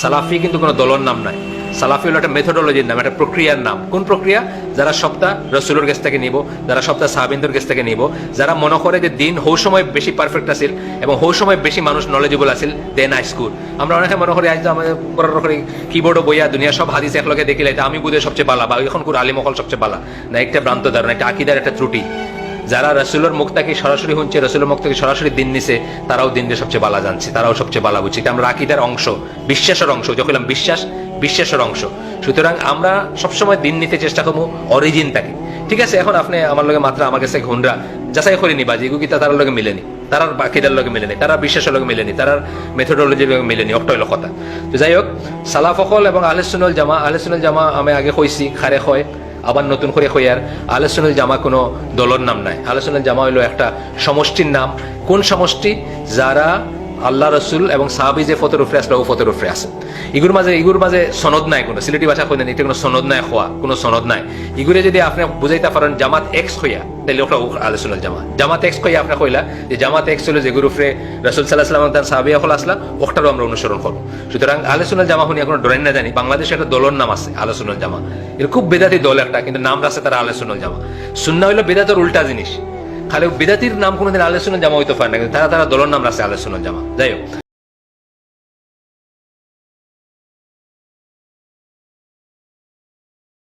সালাফি কিন্তু কোনো দলর নাম নাই। সালাফি হলো একটা মেথোডোলজির নাম, একটা প্রক্রিয়ার নাম। কোন প্রক্রিয়া? যারা সপ্তাহ রসুলের কাছ থেকে নিব, যারা সপ্তাহ সাহাবিন্দুর কাছ থেকে নিব, যারা মনে করে যে দিন হৌ সময় বেশি পারফেক্ট আছিল এবং হৌ সময় বেশি মানুষ নলেজেবল আছিল দেন আই স্কুল আমরা অনেকে মনে করি, আজ আমাদের পড়ার করি কিবোর্ড বইয়া দুনিয়া সব হাদিস একলগে দেখিলে আমি বুঝে সবচেয়ে বালা বা এখন কোন আলিমকল সবচেয়ে বালা না, একটা ভ্রান্ত ধারণা, একটা আকিদার একটা ত্রুটি। যারা রসুলের মুখ সরাসরি শুনছে, রসুলের মুখ থেকে সরাসরি দিন নিছে, তারাও দিন দিয়ে সবচেয়ে বালা জানছে, তারাও সবচেয়ে বালা বুঝছে। এটা আমরা আকিদার অংশ, বিশ্বাসের অংশ, যখন বিশ্বাস, বিশ্বাসের অংশ। সুতরাং আমরা সবসময় দিন নিতে চেষ্টা করব অরিজিন তাকে ঠিক আছে, এখন আপনি আমার লগে মাত্র আমার কাছে ঘুনরা যাচাই করিনি বাজি এগুলো কি তার লগে মিলেনি, তার বাকিদার লগে মিলেনি, তারা বিশ্বাসের লগে মিলেনি, তার মেথোডোলজির লগে মিলেনি অক্ট হইল কথা। তো যাই হোক সালাফকল এবং আলেসুনুল জামা আলেসুনুল জামা আমি আগে কইছি খারে হয়। আবার নতুন করে হইয়ার আলোচনাল জামা কোনো দলর নাম নাই। আলোচনাল জামা হইল একটা সমষ্টির নাম। কোন সমষ্টি? যারা আল্লাহ রসুল এবং সাহাবি যে ফতর উফরে আসলে ও ফতর উফরে আছে। ইগুর মাঝে ইগুর মাঝে সনদ নাই কোনো। সিলেটি ভাষা কই না এটা কোনো সনদ নাই হওয়া, কোনো সনদ নাই। ইগুরে যদি আপনি বুঝাইতে পারেন জামাত এক্স হইয়া তাহলে ওটা আলোচনাল জামা জামাত। এক্স কইয়া আপনি কইলা যে জামাত এক্স হলো যে গুরু উফরে রসুল সাল্লাহ সাল্লাম তার সাহাবিয়া হল আসলা ওটারও আমরা অনুসরণ করব সুতরাং আলোচনাল জামা শুনি এখন ডরাই না জানি বাংলাদেশে একটা দলর নাম আছে আলোচনাল জামা এর খুব বেদাতি দল একটা, কিন্তু নাম আছে তারা আলোচনাল জামা শূন্য হইল বেদাতের উল্টা জিনিস। খালি বেদাতির নাম কোনোদিন আলোচনাল জামা হইতে পারে না, কিন্তু তারা তারা দলর নাম আছে আলোচনাল জামা যাই হোক।